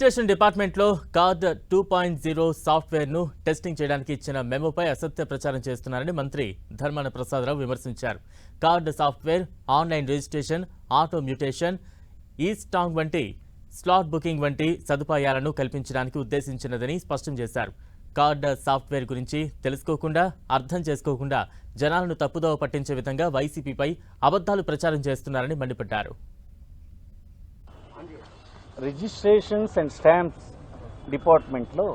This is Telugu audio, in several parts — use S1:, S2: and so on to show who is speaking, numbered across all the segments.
S1: రిజిస్ట్రేషన్ డిపార్ట్మెంట్లో కార్డ్ టూ పాయింట్ జీరో సాఫ్ట్వేర్ను టెస్టింగ్ చేయడానికి ఇచ్చిన మెమోపై అసత్య ప్రచారం చేస్తున్నారని మంత్రి ధర్మాన ప్రసాదరావు విమర్శించారు. CARD software online registration auto mutation e stamp వంటి స్లాట్ బుకింగ్ వంటి సదుపాయాలను కల్పించడానికి ఉద్దేశించినదని స్పష్టం చేశారు. కార్డ్ సాఫ్ట్వేర్ గురించి తెలుసుకోకుండా అర్థం చేసుకోకుండా జనాలను తప్పుదోవ పట్టించే విధంగా వైసీపీపై అబద్ధాలు ప్రచారం చేస్తున్నారని మండిపడ్డారు.
S2: రిజిస్ట్రేషన్స్ అండ్ స్టాంప్స్ డిపార్ట్మెంట్లో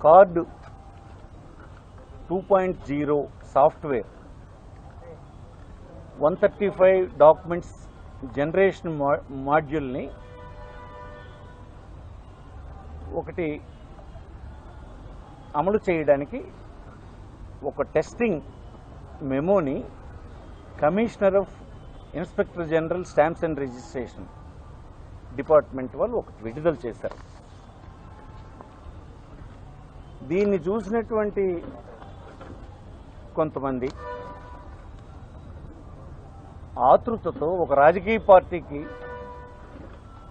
S2: CARD two point zero software one thirty five documents generation మాడ్యూల్ని ఒకటి అమలు చేయడానికి ఒక testing Memoni commissioner of inspector general stamps and registration department వాళ్ళు ఒకటి విడుదల చేశారు. దీన్ని చూసినటువంటి కొంతమంది ఆతృతతో ఒక రాజకీయ పార్టీకి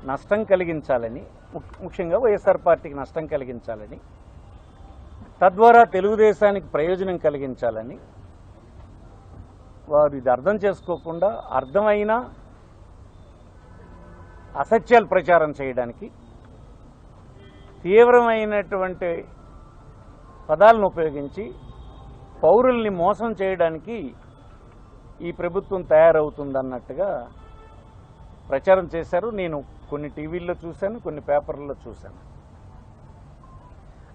S2: నష్టం కలిగించాలని ముఖ్యంగా వైఎస్ఆర్ పార్టీకి నష్టం కలిగించాలని తద్వారా తెలుగుదేశానికి ప్రయోజనం కలిగించాలని వారు ఇది అర్థం చేసుకోకుండా అర్థమైనా అసత్యాలు ప్రచారం చేయడానికి తీవ్రమైనటువంటి పదాలను ఉపయోగించి పౌరుల్ని మోసం చేయడానికి ఈ ప్రభుత్వం తయారవుతుందన్నట్టుగా ప్రచారం చేశారు. నేను కొన్ని టీవీల్లో చూశాను కొన్ని పేపర్లలో చూశాను.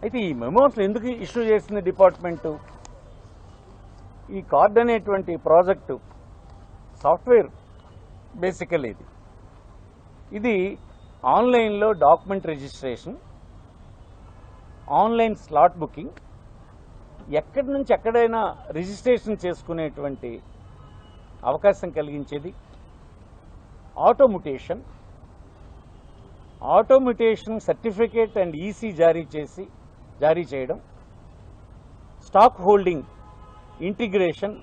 S2: అయితే ఈ మెమోస్ ఎందుకు ఇష్యూ చేసింది డిపార్ట్మెంటు? ఈ కార్డ్ అనేటువంటి ప్రాజెక్టు సాఫ్ట్వేర్ బేసికల్ ఇది. ఇది ఆన్లైన్లో document registration online slot booking ఎక్కడి నుంచి ఎక్కడైనా రిజిస్ట్రేషన్ చేసుకునేటువంటి అవకాశం కలిగించేది auto mutation auto mutation certificate and EC జారీ చేసి జారీ చేయడం stock holding integration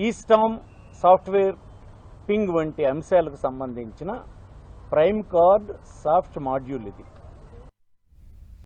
S2: e stamp software ping వంటి అంశాలకు సంబంధించిన ప్రైమ్ కార్డ్ సాఫ్ట్ మాడ్యూల్ ఇది.